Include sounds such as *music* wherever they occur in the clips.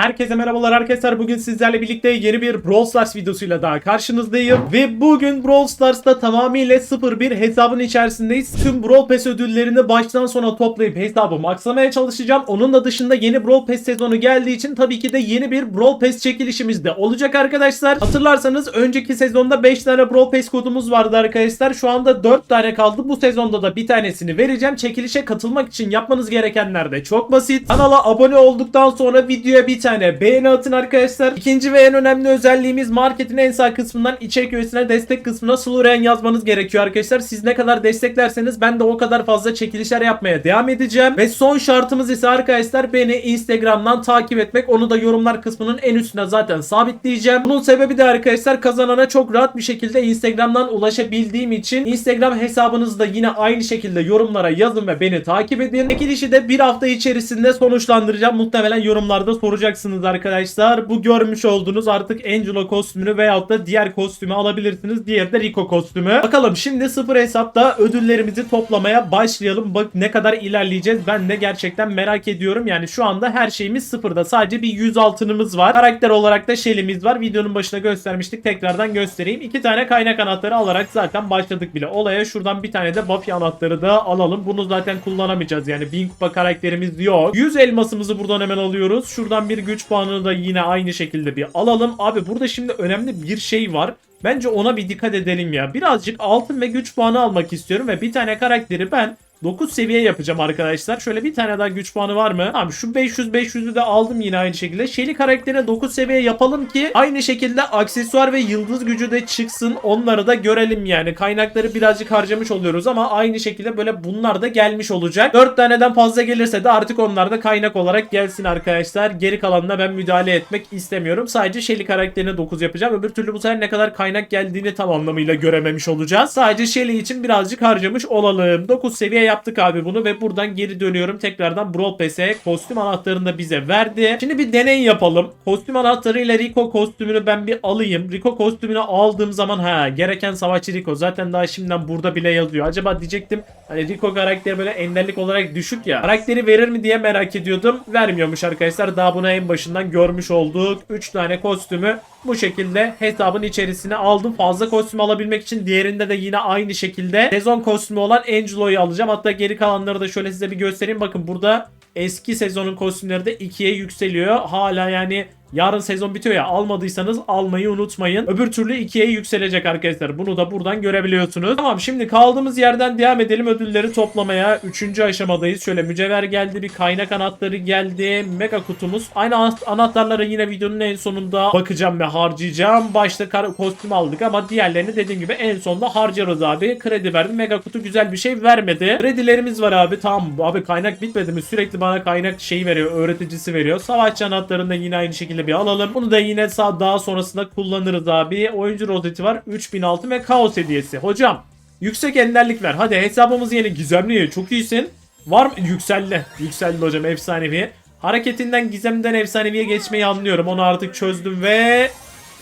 Herkese merhabalar arkadaşlar. Bugün sizlerle birlikte yeni bir Brawl Stars videosuyla daha karşınızdayım. Ve bugün Brawl Stars'ta tamamıyla 0-1 hesabın içerisindeyiz. Tüm Brawl Pass ödüllerini baştan sona toplayıp hesabı maxlamaya çalışacağım. Onun da dışında yeni Brawl Pass sezonu geldiği için tabii ki de yeni bir Brawl Pass çekilişimiz de olacak arkadaşlar. Hatırlarsanız önceki sezonda 5 tane Brawl Pass kodumuz vardı arkadaşlar. Şu anda 4 tane kaldı. Bu sezonda da bir tanesini vereceğim. Çekilişe katılmak için yapmanız gerekenler de çok basit. Kanala abone olduktan sonra videoya bir tane beğeni atın arkadaşlar. İkinci ve en önemli özelliğimiz marketin en sağ kısmından içerik üyesine destek kısmına Sluren yazmanız gerekiyor arkadaşlar. Siz ne kadar desteklerseniz ben de o kadar fazla çekilişler yapmaya devam edeceğim. Ve son şartımız ise arkadaşlar beni Instagram'dan takip etmek. Onu da yorumlar kısmının en üstüne zaten sabitleyeceğim. Bunun sebebi de arkadaşlar kazanana çok rahat bir şekilde Instagram'dan ulaşabildiğim için Instagram hesabınızı da yine aynı şekilde yorumlara yazın ve beni takip edin. Çekilişi de bir hafta içerisinde sonuçlandıracağım. Muhtemelen yorumlarda soracaksınız arkadaşlar. Bu görmüş olduğunuz artık Angelo kostümünü veyahut da diğer kostümü alabilirsiniz. Diğeri de Rico kostümü. Bakalım şimdi sıfır hesapta ödüllerimizi toplamaya başlayalım. Bak ne kadar ilerleyeceğiz. Ben de gerçekten merak ediyorum. Yani şu anda her şeyimiz sıfırda. Sadece bir 100 altınımız var. Karakter olarak da Shelly'miz var. Videonun başına göstermiştik. Tekrardan göstereyim. İki tane kaynak anahtarı alarak zaten başladık bile olaya. Şuradan bir tane de Buffy anahtarı da alalım. Bunu zaten kullanamayacağız. Yani Bing Kupa karakterimiz yok. 100 elmasımızı buradan hemen alıyoruz. Şuradan bir güç puanını da yine aynı şekilde bir alalım. Abi burada şimdi önemli bir şey var. Bence ona bir dikkat edelim ya. Birazcık altın ve güç puanı almak istiyorum ve bir tane karakteri ben 9 seviye yapacağım arkadaşlar. Şöyle bir tane daha güç puanı var mı? Abi şu 500 500'ü de aldım yine aynı şekilde. Shelly karakterine 9 seviye yapalım ki aynı şekilde aksesuar ve yıldız gücü de çıksın. Onları da görelim yani. Kaynakları birazcık harcamış oluyoruz ama aynı şekilde böyle bunlar da gelmiş olacak. 4 taneden fazla gelirse de artık onlar da kaynak olarak gelsin arkadaşlar. Geri kalanına ben müdahale etmek istemiyorum. Sadece Shelly karakterine 9 yapacağım. Öbür türlü bu sefer ne kadar kaynak geldiğini tam anlamıyla görememiş olacağız. Sadece Shelly için birazcık harcamış olalım. 9 seviye yaptık abi bunu ve buradan geri dönüyorum. Tekrardan Brawl Pass'e kostüm anahtarını da bize verdi. Şimdi bir deney yapalım. Kostüm anahtarıyla Rico kostümünü ben bir alayım. Rico kostümünü aldığım zaman ha gereken savaşçı Rico. Zaten daha şimdiden burada bile yazıyor. Acaba diyecektim hani Rico karakteri böyle enderlik olarak düşük ya. Karakteri verir mi diye merak ediyordum. Vermiyormuş arkadaşlar. Daha bunu en başından görmüş olduk. 3 tane kostümü bu şekilde hesabın içerisine aldım. Fazla kostüm alabilmek için diğerinde de yine aynı şekilde sezon kostümü olan Angelo'yu alacağım. Hatta geri kalanları da şöyle size bir göstereyim. Bakın burada eski sezonun kostümleri de 2'ye yükseliyor. Hala yani yarın sezon bitiyor ya almadıysanız almayı unutmayın. Öbür türlü 2'ye yükselecek arkadaşlar. Bunu da buradan görebiliyorsunuz. Tamam şimdi kaldığımız yerden devam edelim ödülleri toplamaya. Üçüncü aşamadayız. Şöyle mücevher geldi. Bir kaynak anahtarı geldi. Mega kutumuz. Aynı ana- anahtarlara yine videonun en sonunda bakacağım ve harcayacağım. Başta kostüm aldık ama diğerlerini dediğim gibi en sonunda harcarız abi. Kredi verdi. Mega kutu güzel bir şey vermedi. Kredilerimiz var abi. Tamam abi kaynak bitmedi mi? Sürekli bana kaynak şeyi veriyor. Öğreticisi veriyor. Savaşçı anahtarını da yine aynı şekilde bir alalım. Bunu da yine sağ daha sonrasında kullanırız abi. Oyuncu rozeti var. 3000 altın ve kaos hediyesi. Hocam yüksek enderlik ver. Hadi hesabımız yeni gizemli. Çok iyisin. Var mı? Yükseldi. Yükseldi hocam efsanevi. Hareketinden gizemden efsaneviye geçmeyi anlıyorum. Onu artık çözdüm ve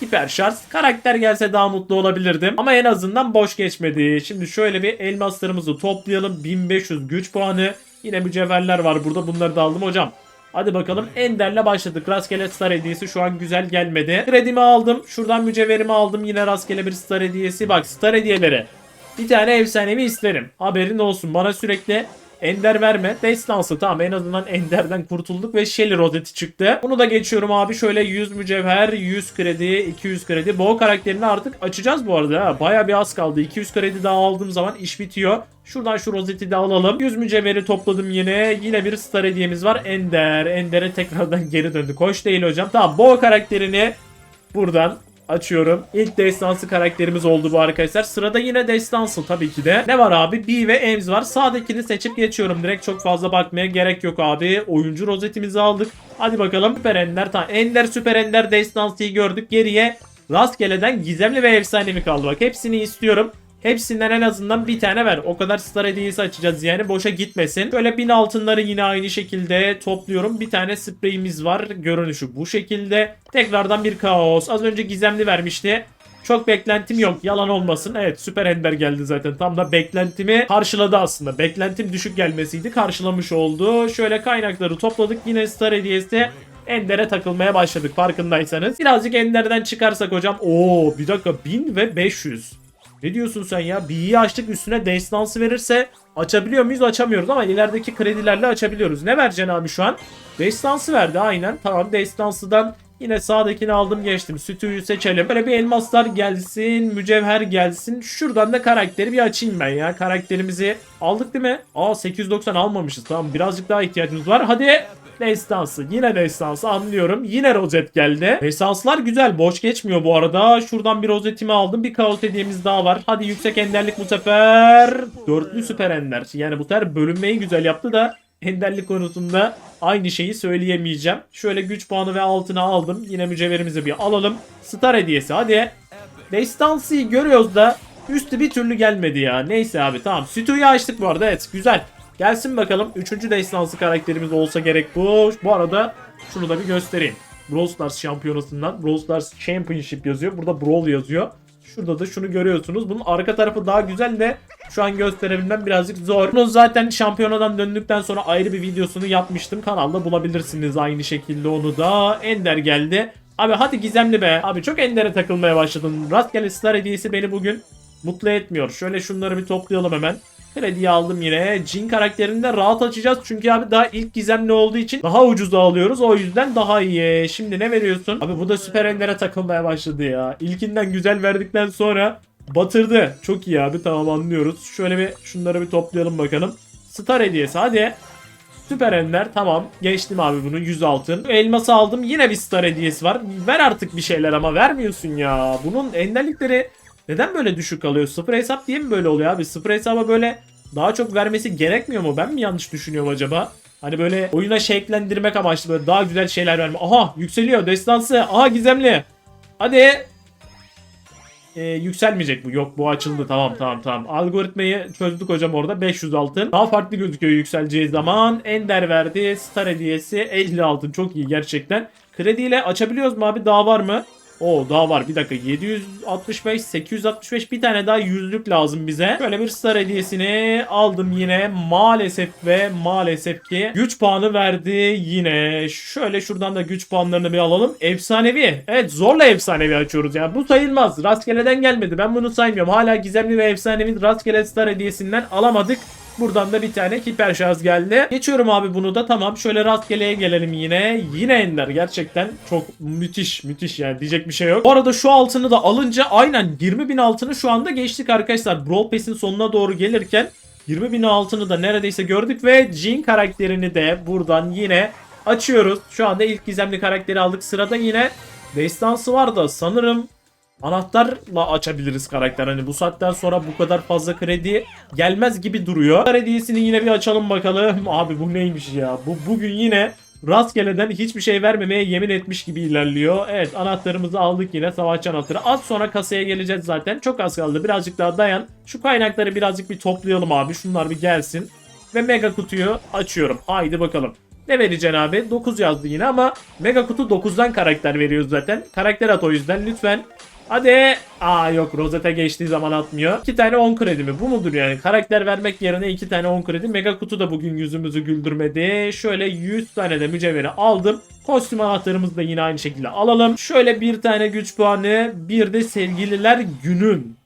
hiper şarj. Karakter gelse daha mutlu olabilirdim. Ama en azından boş geçmedi. Şimdi şöyle bir elmaslarımızı toplayalım. 1500 güç puanı. Yine mücevherler var burada. Bunları da aldım hocam. Hadi bakalım Ender'le başladık. Rastgele star hediyesi şu an güzel gelmedi. Kredimi aldım. Şuradan mücevherimi aldım. Yine rastgele bir star hediyesi. Bak star hediyeleri. Bir tane efsanevi isterim. Haberin olsun. Bana sürekli Ender verme. Destansı tamam en azından Ender'den kurtulduk ve Shelly rozeti çıktı. Bunu da geçiyorum abi. Şöyle 100 mücevher, 100 kredi, 200 kredi. Bo karakterini artık açacağız bu arada. Ha. Baya bir az kaldı. 200 kredi daha aldığım zaman iş bitiyor. Şuradan şu rozeti de alalım. 100 mücevheri topladım yine. Yine bir star hediyemiz var. Ender. Ender'e tekrardan geri döndü. Koş değil hocam. Tamam Bo karakterini buradan açıyorum. İlk destansı karakterimiz oldu bu arkadaşlar. Sırada yine destansı tabii ki de. Ne var abi? B ve Ems var. Sağdakini seçip geçiyorum. Direkt çok fazla bakmaya gerek yok abi. Oyuncu rozetimizi aldık. Hadi bakalım. Süper Ender. Tamam. Ender Süper Ender destansıyı gördük. Geriye rastgeleden gizemli ve efsanevi kaldı. Bak hepsini istiyorum. Hepsinden en azından bir tane ver. O kadar star hediyesi açacağız yani boşa gitmesin. Böyle bin altınları yine aynı şekilde topluyorum. Bir tane spreyimiz var. Görünüşü bu şekilde. Tekrardan bir kaos. Az önce gizemli vermişti. Çok beklentim yok. Yalan olmasın. Evet süper ender geldi zaten. Tam da beklentimi karşıladı aslında. Beklentim düşük gelmesiydi. Karşılamış oldu. Şöyle kaynakları topladık. Yine star hediyesi Ender'e takılmaya başladık farkındaysanız. Birazcık Ender'den çıkarsak hocam. Oo bir dakika 1000 ve 500. Ne diyorsun sen ya? B'yi açtık üstüne destansı verirse açabiliyor muyuz? Açamıyoruz ama ilerideki kredilerle açabiliyoruz. Ne vereceksin abi şu an? Destansı verdi aynen. Tamam destansıdan yine sağdakini aldım geçtim. Sütüyü seçelim. Böyle bir elmaslar gelsin, mücevher gelsin. Şuradan da karakteri bir açayım ben ya. Karakterimizi aldık değil mi? Aa 890 almamışız. Tamam birazcık daha ihtiyacımız var. Hadi Destansı. Yine destansı anlıyorum. Yine rozet geldi. Destanslar güzel. Boş geçmiyor bu arada. Şuradan bir rozetimi aldım. Bir kaos hediyemiz daha var. Hadi yüksek enderlik bu sefer. Dörtlü süper ender. Yani bu sefer bölünmeyi güzel yaptı da enderlik konusunda aynı şeyi söyleyemeyeceğim. Şöyle güç puanı ve altına aldım. Yine mücevherimizi bir alalım. Star hediyesi hadi. Destansıyı görüyoruz da üstü bir türlü gelmedi ya. Neyse abi tamam. Sütüyü açtık bu arada evet güzel. Gelsin bakalım. Üçüncü destansı karakterimiz olsa gerek bu. Bu arada şunu da bir göstereyim. Brawl Stars şampiyonasından Brawl Stars Championship yazıyor. Burada Brawl yazıyor. Şurada da şunu görüyorsunuz. Bunun arka tarafı daha güzel de şu an gösterebilmem birazcık zor. Bunu zaten şampiyonadan döndükten sonra ayrı bir videosunu yapmıştım. Kanalda bulabilirsiniz aynı şekilde onu da. Ender geldi. Abi hadi gizemli be. Abi çok Ender'e takılmaya başladım. Rastgele Star hediyesi beni bugün mutlu etmiyor. Şöyle şunları bir toplayalım hemen. Krediyi aldım yine. Jin karakterini de rahat açacağız. Çünkü abi daha ilk gizemli olduğu için daha ucuza alıyoruz. O yüzden daha iyi. Şimdi ne veriyorsun? Abi bu da süper ender'e takılmaya başladı ya. İlkinden güzel verdikten sonra batırdı. Çok iyi abi tamam anlıyoruz. Şöyle bir şunları bir toplayalım bakalım. Star hediyesi hadi. Süper Ender tamam geçtim abi bunu 100 altın. Elması aldım yine bir star hediyesi var. Ver artık bir şeyler ama vermiyorsun ya. Bunun enderlikleri neden böyle düşük kalıyor? Sıfır hesap diye mi böyle oluyor abi? Sıfır hesaba böyle daha çok vermesi gerekmiyor mu? Ben mi yanlış düşünüyorum acaba? Hani böyle oyuna şeklendirmek amaçlı böyle daha güzel şeyler verme. Aha yükseliyor destansı. Aha gizemli. Hadi. Ee, yükselmeyecek bu. Yok bu açıldı. Tamam tamam tamam. Algoritmayı çözdük hocam orada. 500 altın. Daha farklı gözüküyor yükseleceği zaman. Ender verdi. Star hediyesi 50 altın. Çok iyi gerçekten. Krediyle açabiliyoruz mu abi? Daha var mı? O daha var bir dakika 765 865 bir tane daha yüzlük lazım bize. Şöyle bir star hediyesini aldım yine maalesef ve maalesef ki güç puanı verdi yine. Şöyle şuradan da güç puanlarını bir alalım. Efsanevi. Evet zorla efsanevi açıyoruz yani bu sayılmaz. Rastgeleden gelmedi ben bunu saymıyorum. Hala gizemli ve efsanevi rastgele star hediyesinden alamadık. Buradan da bir tane hiper şarj geldi. Geçiyorum abi bunu da tamam. Şöyle rastgeleye gelelim yine. Yine Ender gerçekten çok müthiş müthiş yani diyecek bir şey yok. Bu arada şu altını da alınca aynen 20 bin altını şu anda geçtik arkadaşlar. Brawl Pass'in sonuna doğru gelirken 20 bin altını da neredeyse gördük ve Jean karakterini de buradan yine açıyoruz. Şu anda ilk gizemli karakteri aldık. Sırada yine destansı var da sanırım anahtarla açabiliriz karakter. Hani bu saatten sonra bu kadar fazla kredi gelmez gibi duruyor. Hediyesini yine bir açalım bakalım. *laughs* Abi bu neymiş ya? Bu bugün yine rastgeleden hiçbir şey vermemeye yemin etmiş gibi ilerliyor. Evet anahtarımızı aldık yine savaşçı anahtarı. Az sonra kasaya geleceğiz zaten. Çok az kaldı. Birazcık daha dayan. Şu kaynakları birazcık bir toplayalım abi. Şunlar bir gelsin. Ve mega kutuyu açıyorum. Haydi bakalım. Ne vereceksin abi? 9 yazdı yine ama mega kutu 9'dan karakter veriyoruz zaten. Karakter at o yüzden lütfen. Hadi. Aa yok rozete geçtiği zaman atmıyor. 2 tane 10 kredi mi? Bu mudur yani? Karakter vermek yerine 2 tane 10 kredi. Mega kutu da bugün yüzümüzü güldürmedi. Şöyle 100 tane de mücevheri aldım. Kostüm anahtarımızı da yine aynı şekilde alalım. Şöyle bir tane güç puanı. Bir de sevgililer günün.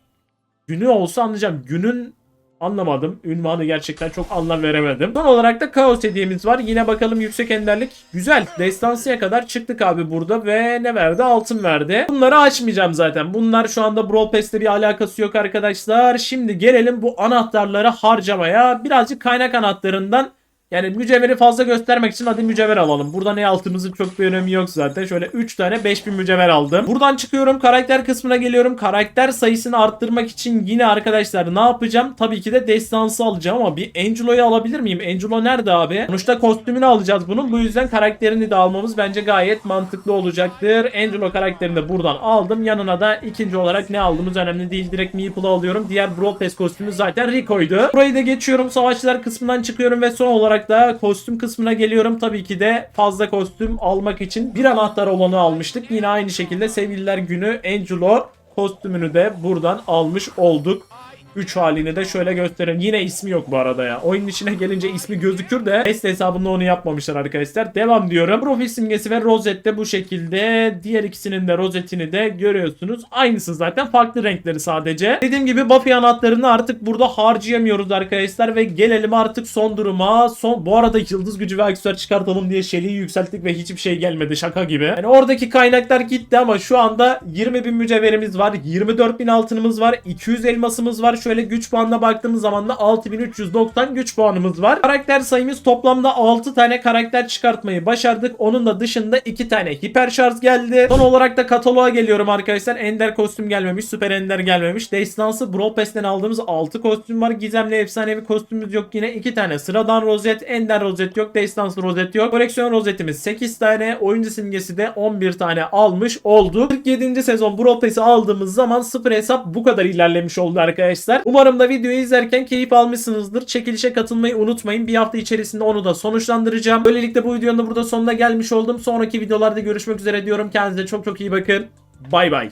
Günü olsa anlayacağım. Günün Anlamadım. Ünvanı gerçekten çok anlam veremedim. Son olarak da Kaos hediyemiz var. Yine bakalım yüksek enderlik. Güzel. Destansıya kadar çıktık abi burada ve ne verdi? Altın verdi. Bunları açmayacağım zaten. Bunlar şu anda Brawl Pass'te bir alakası yok arkadaşlar. Şimdi gelelim bu anahtarları harcamaya. Birazcık kaynak anahtarından yani mücevheri fazla göstermek için hadi mücevher alalım. Burada ne altımızın çok bir önemi yok zaten. Şöyle 3 tane 5000 mücevher aldım. Buradan çıkıyorum karakter kısmına geliyorum. Karakter sayısını arttırmak için yine arkadaşlar ne yapacağım? Tabii ki de destansı alacağım ama bir Angelo'yu alabilir miyim? Angelo nerede abi? Sonuçta kostümünü alacağız bunun. Bu yüzden karakterini de almamız bence gayet mantıklı olacaktır. Angelo karakterini de buradan aldım. Yanına da ikinci olarak ne aldığımız önemli değil. Direkt Meeple'ı alıyorum. Diğer Brawl Pass kostümü zaten Rico'ydu. Burayı da geçiyorum. Savaşçılar kısmından çıkıyorum ve son olarak da kostüm kısmına geliyorum. Tabii ki de fazla kostüm almak için bir anahtar olanı almıştık. Yine aynı şekilde sevgililer günü Angelo kostümünü de buradan almış olduk. 3 halini de şöyle gösterelim. Yine ismi yok bu arada ya. Oyunun içine gelince ismi gözükür de Best hesabında onu yapmamışlar arkadaşlar. Devam diyorum. Profil simgesi ve rozet de bu şekilde. Diğer ikisinin de rozetini de görüyorsunuz. Aynısı zaten. Farklı renkleri sadece. Dediğim gibi Buffy anahtarını artık burada harcayamıyoruz arkadaşlar ve gelelim artık son duruma. Son bu arada yıldız gücü ve aksesuar çıkartalım diye Shelly'yi yükselttik ve hiçbir şey gelmedi şaka gibi. Yani oradaki kaynaklar gitti ama şu anda 20 bin mücevherimiz var. 24 bin altınımız var. 200 elmasımız var. Şöyle güç puanına baktığımız zaman da 6390 güç puanımız var. Karakter sayımız toplamda 6 tane karakter çıkartmayı başardık. Onun da dışında 2 tane hiper şarj geldi. Son olarak da kataloğa geliyorum arkadaşlar. Ender kostüm gelmemiş. Süper Ender gelmemiş. Destansı Brawl Pass'ten aldığımız 6 kostüm var. Gizemli efsanevi kostümümüz yok. Yine 2 tane sıradan rozet. Ender rozet yok. Destansı rozet yok. Koleksiyon rozetimiz 8 tane. Oyuncu simgesi de 11 tane almış oldu. 47. sezon Brawl Pass'i aldığımız zaman sıfır hesap bu kadar ilerlemiş oldu arkadaşlar. Umarım da videoyu izlerken keyif almışsınızdır. Çekilişe katılmayı unutmayın. Bir hafta içerisinde onu da sonuçlandıracağım. Böylelikle bu videonun da burada sonuna gelmiş oldum. Sonraki videolarda görüşmek üzere diyorum. Kendinize çok çok iyi bakın. Bay bay.